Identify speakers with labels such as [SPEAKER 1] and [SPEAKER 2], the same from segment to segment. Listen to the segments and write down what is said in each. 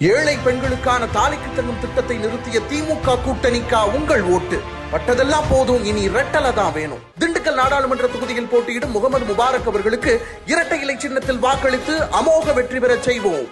[SPEAKER 1] ஏழை பெண்களுக்கான தாலிக்கு தங்கும் திட்டத்தை நிறுத்திய திமுக கூட்டணிக்கா உங்கள் ஓட்டு? பட்டதெல்லாம் போதும் இனி இரட்டலை தான் வேணும். திண்டுக்கல் நாடாளுமன்ற தொகுதியில் போட்டியிடும் முகமது முபாரக் அவர்களுக்கு இரட்டை இலை சின்னத்தில் வாக்களித்து அமோக வெற்றி பெறச் செய்வோம்.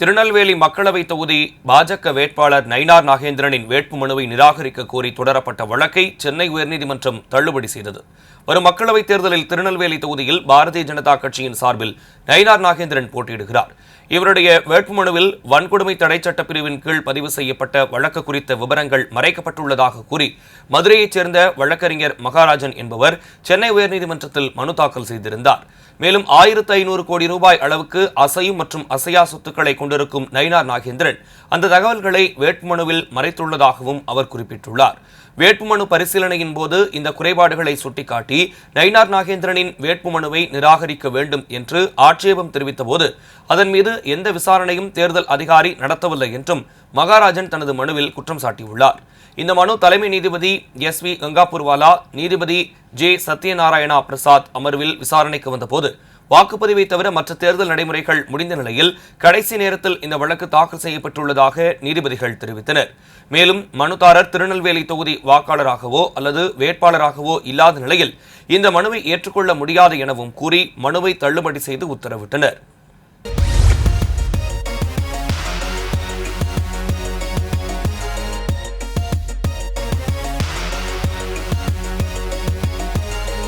[SPEAKER 2] திருநெல்வேலி மக்களவை தொகுதி பாஜக வேட்பாளர் நயினார் நாகேந்திரனின் வேட்புமனுவை நிராகரிக்க கோரி தொடரப்பட்ட வழக்கை சென்னை உயர்நீதிமன்றம் தள்ளுபடி செய்தது. வரும் மக்களவைத் தேர்தலில் திருநெல்வேலி தொகுதியில் பாரதிய ஜனதா கட்சியின் சார்பில் நயினார் நாகேந்திரன் போட்டியிடுகிறார். இவருடைய வேட்புமனுவில் வன்கொடுமை தடை சட்டப்பிரிவின் கீழ் பதிவு செய்யப்பட்ட வழக்கு குறித்த விவரங்கள் மறைக்கப்பட்டுள்ளதாக கூறி மதுரையைச் சேர்ந்த வழக்கறிஞர் மகாராஜன் என்பவர் சென்னை உயர்நீதிமன்றத்தில் மனு தாக்கல் செய்திருந்தார். மேலும் ஆயிரத்து ஐநூறு கோடி ரூபாய் அளவுக்கு அசையும் மற்றும் அசையா சொத்துக்களை கொண்டிருக்கும் நயினார் நாகேந்திரன். அந்த தகவல்களை வேட்புமனுவில் மறைத்துள்ளதாகவும் அவர் குறிப்பிட்டுள்ளார். வேட்புமனு பரிசீலனையின் போது இந்த குறைபாடுகளை சுட்டிக்காட்டி நயினார் நாகேந்திரனின் வேட்புமனுவை நிராகரிக்க வேண்டும் என்று ஆட்சேபம் தெரிவித்தபோது அதன் மீது எந்த விசாரணையும் தேர்தல் அதிகாரி நடத்தவில்லை என்றும் மகாராஜன் தனது மனுவில் குற்றம் சாட்டியுள்ளார். இந்த மனு தலைமை நீதிபதி எஸ் வி கங்காபூர்வாலா நீதிபதி ஜே. சத்யநாராயணா பிரசாத் அமர்வில் விசாரணைக்கு வந்தபோது வாக்குப்பதிவை தவிர மற்ற தேர்தல் நடைமுறைகள் முடிந்த நிலையில் கடைசி நேரத்தில் இந்த வழக்கு தாக்கல் செய்யப்பட்டுள்ளதாக நீதிபதிகள் தெரிவித்தனர். மேலும் மனுதாரர் திருநெல்வேலி தொகுதி வாக்காளராகவோ அல்லது வேட்பாளராகவோ இல்லாத நிலையில் இந்த மனுவை ஏற்றுக்கொள்ள முடியாது எனவும் கூறி மனுவை தள்ளுபடி செய்து உத்தரவிட்டனர்.